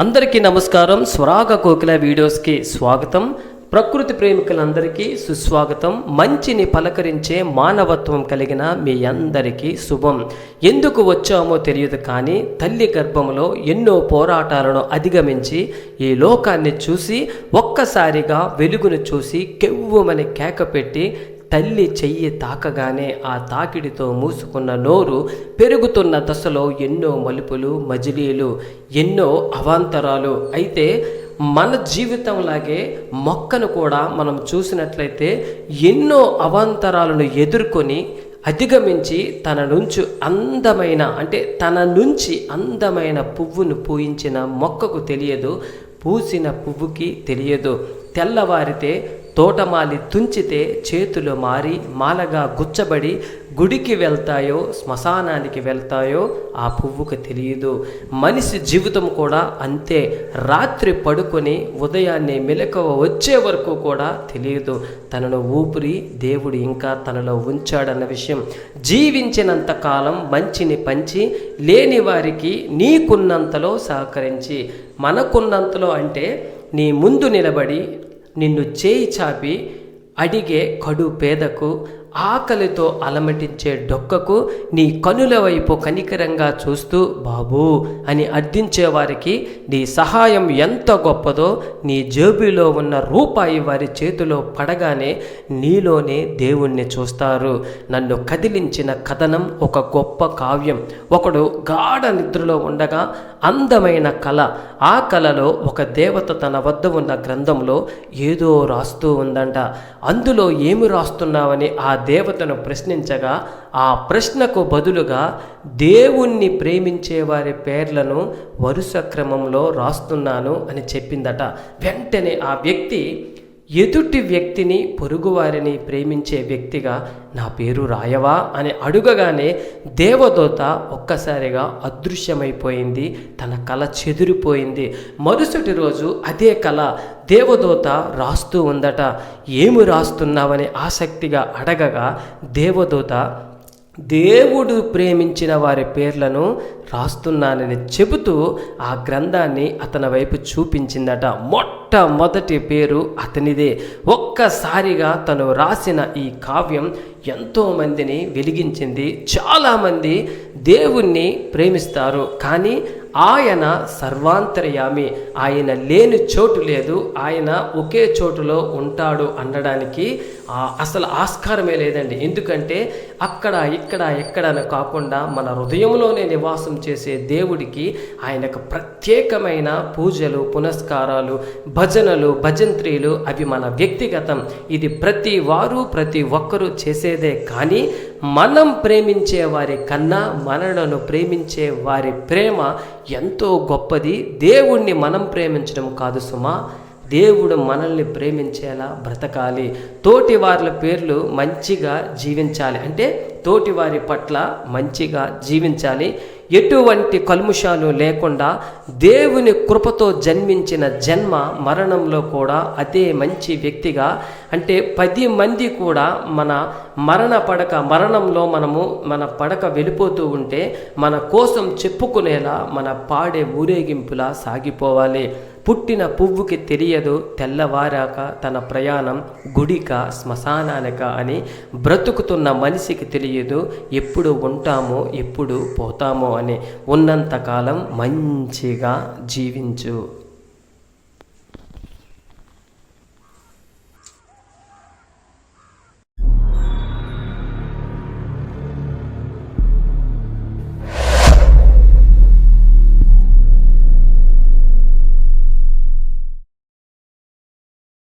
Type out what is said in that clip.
అందరికీ నమస్కారం. స్వరాగ కోకిల వీడియోస్కి స్వాగతం. ప్రకృతి ప్రేమికులందరికీ సుస్వాగతం. మంచిని పలకరించే మానవత్వం కలిగిన మీ అందరికీ శుభం. ఎందుకు వచ్చామో తెలియదు కానీ తల్లి గర్భంలో ఎన్నో పోరాటాలను అధిగమించి ఈ లోకాన్ని చూసి ఒక్కసారిగా వెలుగును చూసి కెవ్వుమని కేక పెట్టి తల్లి చెయ్యి తాకగానే ఆ తాకిడితో మూసుకున్న నోరు పెరుగుతున్న దశలో ఎన్నో మలుపులు మజిలీలు ఎన్నో అవాంతరాలు. అయితే మన జీవితంలాగే మొక్కను కూడా మనం చూసినట్లయితే ఎన్నో అవాంతరాలను ఎదుర్కొని అధిగమించి తన నుంచి అందమైన అంటే తన నుంచి అందమైన పువ్వును పూయించిన మొక్కకు తెలియదు పూసిన పువ్వుకి తెలియదు. తెల్లవారితే తోటమాలి తుంచితే చేతులు మారి మాలగా గుచ్చబడి గుడికి వెళ్తాయో శ్మశానానికి వెళ్తాయో ఆ పువ్వుకు తెలియదు. మనిషి జీవితం కూడా అంతే. రాత్రి పడుకొని ఉదయాన్నే మెలకువ వచ్చే వరకు కూడా తెలియదు. తనను ఊపిరి దేవుడు ఇంకా తనలో ఉంచాడన్న విషయం. జీవించినంత కాలం మంచిని పంచి లేని వారికి నీకున్నంతలో సహకరించి మనకున్నంతలో అంటే నీ ముందు నిలబడి నిన్ను చేయి చాపి అడిగే కడు పేదకు ఆకలితో అలమటించే డొక్కకు నీ కనుల వైపు కనికరంగా చూస్తూ బాబూ అని అర్థించే వారికి నీ సహాయం ఎంత గొప్పదో నీ జేబులో ఉన్న రూపాయి వారి చేతిలో పడగానే నీలోనే దేవుణ్ణి చూస్తారు. నన్ను కదిలించిన కథనం ఒక గొప్ప కావ్యం. ఒకడు గాఢ నిద్రలో ఉండగా అందమైన కళ. ఆ కళలో ఒక దేవత తన వద్ద ఉన్న గ్రంథంలో ఏదో రాస్తూ ఉందంట. అందులో ఏమి రాస్తున్నావని ఆ దేవతను ప్రశ్నించగా ఆ ప్రశ్నకు బదులుగా దేవుణ్ణి ప్రేమించే వారి పేర్లను వరుస క్రమంలో రాస్తున్నాను అని చెప్పిందట. వెంటనే ఆ వ్యక్తి ఎదుటి వ్యక్తిని పొరుగువారిని ప్రేమించే వ్యక్తిగా నా పేరు రాయవా? అని అడుగగానే దేవదూత ఒక్కసారిగా అదృశ్యమైపోయింది. తన కళ చెదిరిపోయింది. మరుసటి రోజు అదే కళ దేవదూత రాస్తూ ఉందట ఏమి రాస్తున్నావని ఆసక్తిగా అడగగా దేవదూత దేవుడు ప్రేమించిన వారి పేర్లను రాస్తున్నానని చెబుతూ ఆ గ్రంథాన్ని అతని వైపు చూపించిందట. మొట్టమొదటి పేరు అతనిదే. ఒక్కసారిగా తను రాసిన ఈ కావ్యం ఎంతో మందిని వెలిగించింది చాలామంది దేవుణ్ణి ప్రేమిస్తారు. కానీ ఆయన సర్వాంతర్యామి. ఆయన లేని చోటు లేదు. ఆయన ఒకే చోటులో ఉంటాడు అనడానికి అసలు ఆస్కారమే లేదండి. ఎందుకంటే అక్కడ ఇక్కడ ఎక్కడ కాకుండా మన హృదయంలోనే నివాసం చేసే దేవుడికి ఆయనకు ప్రత్యేకమైన పూజలు పునస్కారాలు భజనలు భజంత్రీలు అవి మన వ్యక్తిగతం. ఇది ప్రతి వారు ప్రతి ఒక్కరూ చేసే ప్రేమించేదే కానీ మనం ప్రేమించే వారి కన్నా మనలను ప్రేమించే వారి ప్రేమ ఎంతో గొప్పది. దేవుణ్ణి మనం ప్రేమించడం కాదు సుమా. దేవుడు మనల్ని ప్రేమించేలా బ్రతకాలి. తోటి వారి పేర్లు మంచిగా జీవించాలి. అంటే తోటి వారి పట్ల మంచిగా జీవించాలి. ఎటువంటి కల్ముషాలు లేకుండా దేవుని కృపతో జన్మించిన జన్మ మరణంలో కూడా అదే మంచి వ్యక్తిగా అంటే పది మంది కూడా మన మరణ పడక మరణంలో మనము మన పడక వెళ్ళిపోతూ ఉంటే మన కోసం చెప్పుకునేలా మన పాడే ఊరేగింపులా సాగిపోవాలి. పుట్టిన పువ్వుకి తెలియదు తెల్లవారాక తన ప్రయాణం గుడిక శ్మశానానిక అని బ్రతుకుతున్న మనిషికి తెలియదు ఎప్పుడు ఉంటామో ఎప్పుడు పోతామో అని ఉన్నంతకాలం మంచిగా జీవించు.